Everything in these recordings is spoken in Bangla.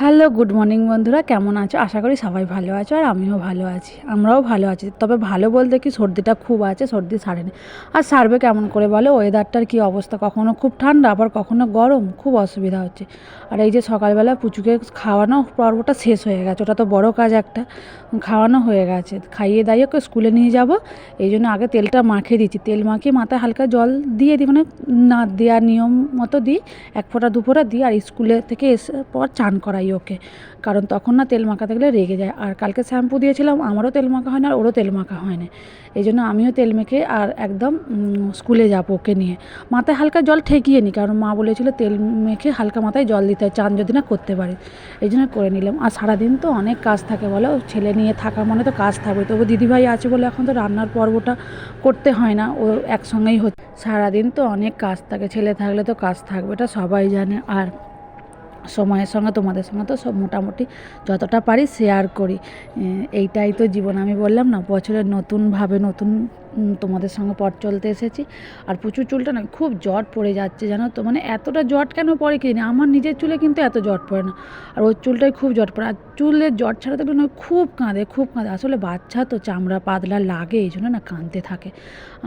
হ্যালো, গুড মর্নিং বন্ধুরা, কেমন আছো? আশা করি সবাই ভালো আছো আর আমিও ভালো আছি, আমরাও ভালো আছি। তবে ভালো বলতে কি, সর্দিটা খুব আছে, সর্দি সারেনি। আর সারবে কেমন করে বলো? ওয়েদারটার কি অবস্থা? কখনো খুব ঠান্ডা, আবার কখনো গরম? খুব অসুবিধা হচ্ছে। আর এই যে সকালবেলা পুচুকে খাওয়ানো পর্বটা শেষ হয়ে গেছে, ওটা তো বড় কাজ একটা, খাওয়ানো হয়ে গেছে। খাইয়ে দাইয়ে ওকে স্কুলে নিয়ে যাব, এই জন্য আগে তেলটা মাখিয়ে দিচ্ছি। তেল মাখিয়ে মাথায় হালকা জল দিয়ে দিই মানে না দেওয়ার নিয়ম মতো দিই, এক ফোঁটা, দু ফোঁটা দিই, আর স্কুলে থেকে এসে পর চান করাই ওকে। কারণ তখন না তেল মাখা থাকলে রেগে যায়। আর কালকে শ্যাম্পু দিয়েছিলাম, আমারও তেল মাখা হয় না আর ওরও তেল মাখা হয় না এই জন্য আমিও তেল মেখে আর একদম স্কুলে যাব ওকে নিয়ে। মাথায় হালকা জল ঠেকিয়ে নিই কারণ মা বলেছিল তেল মেখে হালকা মাথায় জল দিতে হয়, চান যদি না করতে পারে এই জন্য করে নিলাম। আর সারাদিন তো অনেক কাজ থাকে বলো, ছেলে নিয়ে থাকা মানে তো কাজ থাকবে। তবু দিদিভাই আছে বলে এখন তো রান্নার পর্বটা করতে হয় না, ও একসঙ্গেই হচ্ছে। সারাদিন তো অনেক কাজ থাকে, ছেলে থাকলে তো কাজ থাকবে এটা সবাই জানে। আর সময়ের সঙ্গে, তোমাদের সঙ্গে তো সব মোটামুটি যতটা পারি শেয়ার করি। এইটাই তো জীবন। আমি বললাম না বছরের নতুনভাবে নতুন তোমাদের সঙ্গে পথ চলতে এসেছি। আর প্রচুর চুলটা না খুব জট পড়ে যাচ্ছে, জানো তো? মানে এতটা জট কেন পড়ে কি জানি আমার নিজের চুলে কিন্তু এত জট পড়ে না। আর ওর চুলটাই খুব জট পড়ে। আর চুলের জট ছাড়াতে গেলে না খুব কাঁদে খুব কাঁদে। আসলে বাচ্চা তো চামড়া পাতলা লাগে, এই জন্য না কাঁদতে থাকে।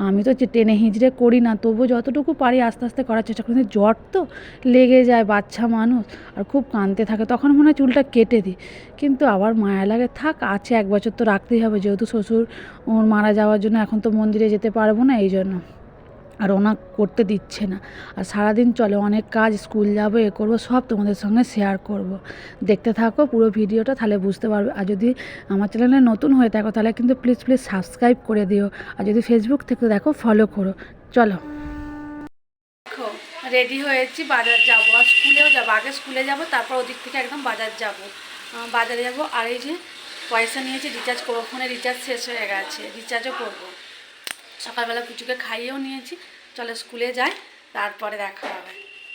আমি তো টেনে হিঁচড়ে করি না তবু যতটুকু পারি আস্তে আস্তে করার চেষ্টা করি। জট তো লেগে যায়, বাচ্চা মানুষ, আর খুব কাঁদতে থাকে। তখন মনে হয় চুলটা কেটে দিই। কিন্তু আবার মায়া লাগে, থাক, আছে, এক বছর তো রাখতেই হবে। যেহেতু শ্বশুর, ওর মারা যাওয়ার জন্য এখন তো মন্দিরে যেতে পারব না, এই জন্য। আর ওনা করতে দিচ্ছে না। আর সারাদিন চলে, অনেক কাজ, স্কুল যাব, এ করব, সব তোমাদের সঙ্গে শেয়ার করব। দেখতে থাকো পুরো ভিডিওটা, তাহলে বুঝতে পারবে। আর যদি আমার চ্যানেলে নতুন হয়ে থাকো, তাহলে কিন্তু প্লিজ প্লিজ সাবস্ক্রাইব করে দিও। আর যদি ফেসবুক থেকে দেখো ফলো করো। চলো। দেখো রেডি হয়েছি, বাজার যাব। আর স্কুলেও যাব। আগে স্কুলে যাব, তারপর ওদিক থেকে একদম বাজার যাব। বাজারে যাব। আর এই যে পয়সা নিয়েছি রিচার্জ করব। ফোনে রিচার্জ শেষ হয়ে গেছে। রিচার্জও করব। সকালবেলা পুচুকে খাইয়েও নিয়েছি। চলো স্কুলে যাই, তারপরে দেখা হবে।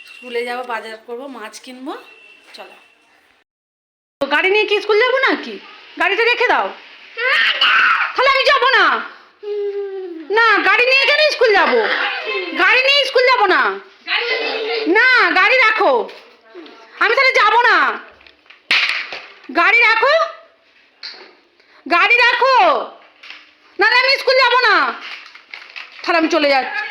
স্কুলে যাব, বাজার করব, মাছ কিনবো, চলো। গাড়ি নিয়ে কি স্কুল যাব নাকি? গাড়িটা রেখে দাও। তাহলে আমি যাব না। না, গাড়ি নিয়ে কেন স্কুল যাব? গাড়ি নিয়ে স্কুল যাব না। না, গাড়ি রাখো। আমি তাহলে যাব না। গাড়ি রাখো। গাড়ি রাখো নাহলে আমি স্কুল যাব না তাহলে আমি চলে যাচ্ছি।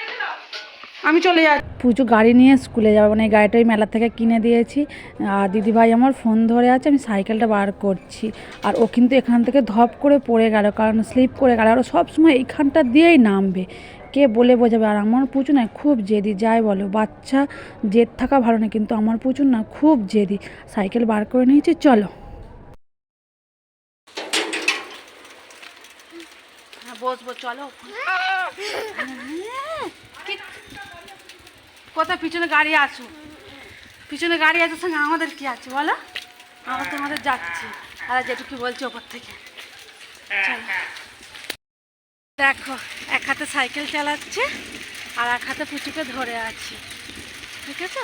আমি চলে যাচ্ছি। পুজো গাড়ি নিয়ে স্কুলে যাব মানে গাড়িটা ওই মেলা থেকে কিনে দিয়েছি। আর দিদিভাই আমার ফোন ধরে আছে, আমি সাইকেলটা বার করছি। আর ও কিন্তু এখান থেকে ধপ করে পড়ে গেল, কারণ স্লিপ করে গেল। আর সবসময় এইখানটা দিয়েই নামবে। কে বলে বোঝাবে? আর আমার পুচু না খুব জেদি, যাই বলো। বাচ্চা জেদ থাকা ভালো না, কিন্তু আমার পুচুর না খুব জেদি। সাইকেল বার করে নিয়েছি, চলো হ্যাঁ বসবো চলো। কোথায়? পিছনে গাড়ি আসুক। পিছনে গাড়ি আছে সঙ্গে আমাদের কি আছে বলো? আমরা তোমাদের যাচ্ছি। আর যেটু কি বলছি ওপর থেকে। দেখো, এক হাতে সাইকেল চালাচ্ছে আর এক হাতে পুচুকে ধরে আছি। ঠিক আছে?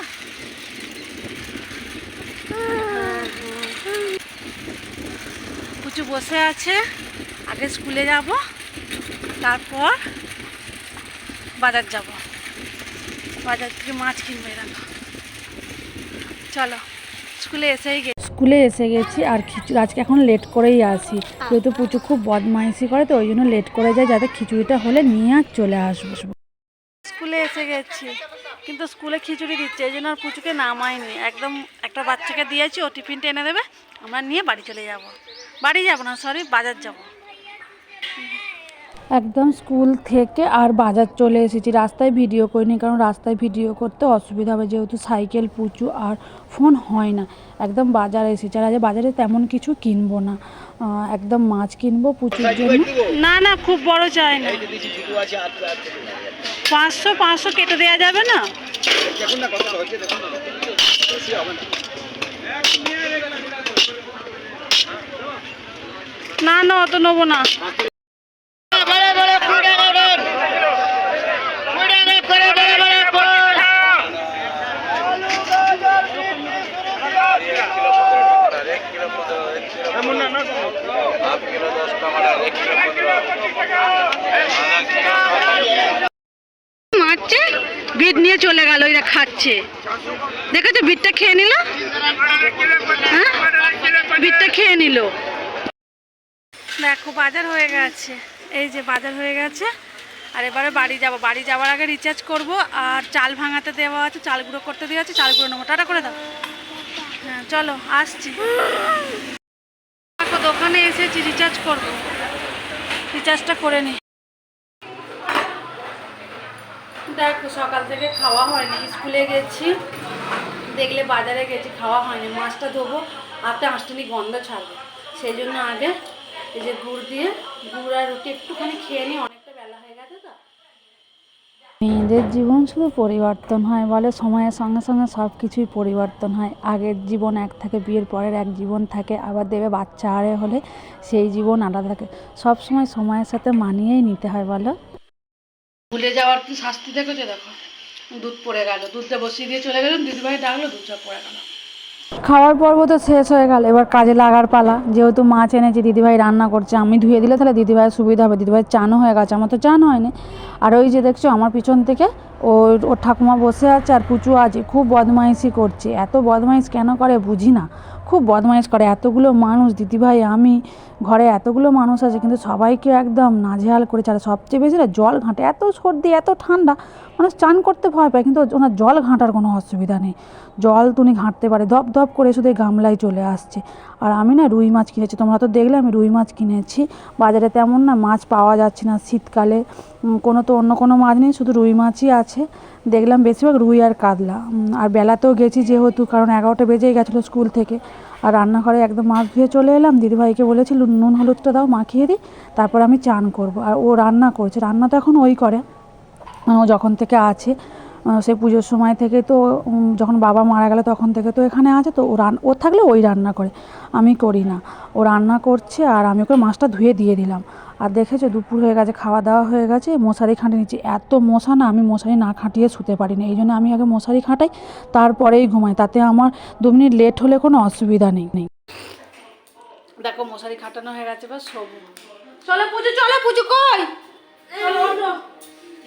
পুচু বসে আছে। আগে স্কুলে যাব। তারপর বাজার যাব। বাজার থেকে মাছ কিনবে দেখো চলো স্কুলে এসেই গেছি স্কুলে এসে গেছি আর খিচুড়ি আজকে এখন লেট করেই আসি। যেহেতু পুচু খুব বদমাইশি করে তো ওই জন্য লেট করে যায় যাতে খিচুড়িটা হলে নিয়ে আর চলে আসব। স্কুলে এসে গেছি কিন্তু স্কুলে খিচুড়ি দিচ্ছে এই জন্য আর পুচুকে নামাইনি। একদম একটা বাচ্চাকে দিয়েছি ও টিফিনটা এনে দেবে আমরা নিয়ে বাড়ি চলে যাব। বাড়ি যাব না সরি বাজার যাব। একদম স্কুল থেকে আর বাজার চলে এসেছি। রাস্তায় ভিডিও করিনি কারণ রাস্তায় ভিডিও করতে অসুবিধা হবে। যেহেতু সাইকেল পুচু আর ফোন হয় না। একদম বাজারে এসেছি। আর আজ বাজারে তেমন কিছু কিনবো না। একদম মাছ কিনবো পুচুর জন্য। না না খুব বড় চাই না। পাঁচশো পাঁচশো কেটে দেওয়া যাবে না? দেখুন না কতটা হচ্ছে দেখুন না বেশি হবে না। না না অত নেব না। বিট নিয়ে চলে গেল, ওইরা খাচ্ছে। দেখেছ, বিটটা খেয়ে নিল? হ্যাঁ? বিটটা খেয়ে নিল। দেখো, বাজার হয়ে গেছে। এই যে বাজার হয়ে গেছে। আর এবারে বাড়ি যাব। বাড়ি যাওয়ার আগে রিচার্জ করব। আর চাল ভাঙাতে দেওয়া আছে, চাল গুঁড়ো করতে দেওয়া আছে, চাল গুঁড়ো নেব। টাটা করে দাও। হ্যাঁ চলো, আসছি। দোকানে এসেছি রিচার্জ করব। রিচার্জটা করে নি। দেখো, সকাল থেকে খাওয়া হয়নি। স্কুলে গেছি, দেখলে বাজারে গেছি, খাওয়া হয়নি। মাছটা ধোবো, হাতে আঁশটানি গন্ধ ছাড়বে। সেই জন্য আগে এই যে গুড় দিয়ে, গুড় আর রুটি একটুখানি খেয়ে নিই, অনেকটা বেলা হয়ে গেছে তো। মেয়েদের জীবন শুধু পরিবর্তন হয় বলে, সময়ের সঙ্গে সঙ্গে সব কিছুই পরিবর্তন হয়। আগের জীবন এক থাকে, বিয়ের পরের এক জীবন থাকে। আবার দেবে বাচ্চা আরে হলে সেই জীবন আলাদা থাকে। সব সময় সময়ের সাথে মানিয়েই নিতে হয় বলো। ভুলে যাওয়ার কি শাস্তি দেখেছ? দেখো, দুধ পড়ে গেল, দুধটা বসিয়ে দিয়ে চলে গেলাম, দিদিভাই ডাকলো, দুধটা পড়ে গেল। খাওয়ার পর্ব তো শেষ হয়ে গেল, এবার কাজে লাগার পালা। যেহেতু মাছ এনেছি দিদিভাই রান্না করছে, আমি ধুয়ে দিলে তাহলে দিদিভাইয়ের সুবিধা হবে। দিদিভাই চানও হয়ে গেছে, আমার তো চান হয়নি। আর ওই যে দেখছ, আমার পিছন থেকে ও ওর ঠাকুমা বসে আছে আর পুচু আছে, খুব বদমাইশি করছে। এত বদমাইশ কেন করে বুঝি না। খুব বদমাইশ করে, এতগুলো মানুষ, দিদিভাই, আমি, ঘরে এতগুলো মানুষ আছে, কিন্তু সবাইকে একদম নাজেহাল করে ছাড়ে। সবচেয়ে বেশি না, জল ঘাঁটে, এত সর্দি, এত ঠান্ডা, মানুষ চান করতে ভয় পায়, কিন্তু ওনার জল ঘাঁটার কোনো অসুবিধা নেই। জল তুমি ঘাঁটতে পারে, ধপ ধপ করে শুধু গামলায় চলে আসছে। আর আমি না রুই মাছ কিনেছি, তোমরা তো দেখলে আমি রুই মাছ কিনেছি। বাজারে তেমন না মাছ পাওয়া যাচ্ছে না শীতকালে কোনো তো অন্য কোনো মাছ নেই, শুধু রুই মাছই আছে। দেখলাম বেশিরভাগ রুই আর কাতলা। আর বেলাতেও গেছি যেহেতু, কারণ এগারোটা বেজেই গেছিল স্কুল থেকে। আর রান্নাঘরে একদম মাছ ধুয়ে চলে এলাম। দিদিভাইকে বলেছি নুন হলুদটা দাও, মাখিয়ে দিই তারপর আমি চান করব। আর ও রান্না করছে। রান্না তো এখন ওই করে। ও যখন থেকে আছে সেই পুজোর সময় থেকে তো যখন বাবা মারা গেল তখন থেকে তো এখানে আছে তো ও রান ও থাকলে ওই রান্না করে আমি করি না ও রান্না করছে আর আমি ওকে মাছটা ধুয়ে দিয়ে দিলাম আর দেখেছ দুপুর হয়ে গেছে খাওয়া দাওয়া হয়ে গেছে মশারি খাঁটিয়ে নিচ্ছি এত মশা না আমি মশারি না খাটিয়ে শুতে পারি না এই জন্য আমি আগে মশারি খাটাই তারপরেই ঘুমাই তাতে আমার দু মিনিট লেট হলে কোনো অসুবিধা নেই নেই দেখো মশারি খাটানো হয়ে গেছে বা সবু চলো পুজো চলো পুজো কই চলো ওঠো।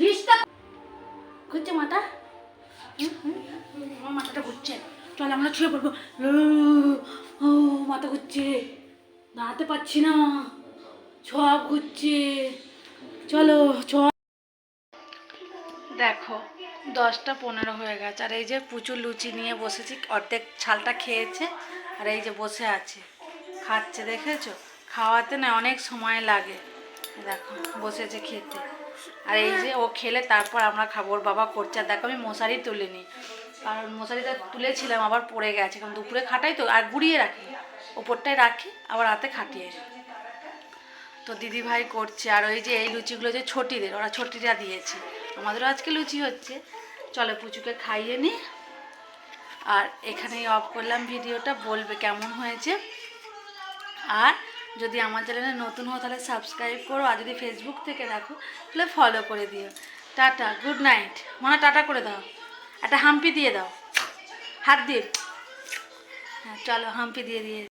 হিসটা ঘুরছে মাথা? আমার মাথাটা ঘুরছে। চল, আমরা ছুঁয়ে পড়ব। ও, মাথা ঘুরছে। দাঁড়াতে পারছি না। সব ঘুরছে। চলো চ দেখো, দশটা পনেরো হয়ে গেছে। আর এই যে প্রচুর লুচি নিয়ে বসেছি, অর্ধেক ছালটা খেয়েছে, আর এই যে বসে আছে। খাচ্ছে, দেখেছ? খাওয়াতে না অনেক সময় লাগে। দেখো, বসেছে খেতে। আর এই যে ও খেলে তারপর আমরা খাব। বাবা করছে। আর দেখো আমি মশারি তুলিনি। কারণ মশারিটা তুলেছিলাম, আবার পড়ে গেছে। কারণ দুপুরে খাটাই তো, আর গুড়িয়ে রাখি। ওপরটায় রাখি, আবার রাতে খাটিয়ে তো দিদি ভাই করছে। আর ওই যে এই লুচিগুলো যে ছোটিদের, ওরা ছোটিরা দিয়েছে। আমাদেরও আজকে লুচি হচ্ছে। চলো পুচুকে খাইয়ে নি। আর এখানেই অফ করলাম। ভিডিওটা বলবে কেমন হয়েছে। আর যদি আমার চ্যানেলে নতুন হো তাহলে সাবস্ক্রাইব করো আর যদি ফেসবুক থেকে দেখো, তাহলে ফলো করে দিও। টাটা গুড নাইট মনে টাটা করে দাও। একটা হাম্পি দিয়ে দাও। হাত দিয়ে। হ্যাঁ চলো হাম্পি দিয়ে দিয়ে।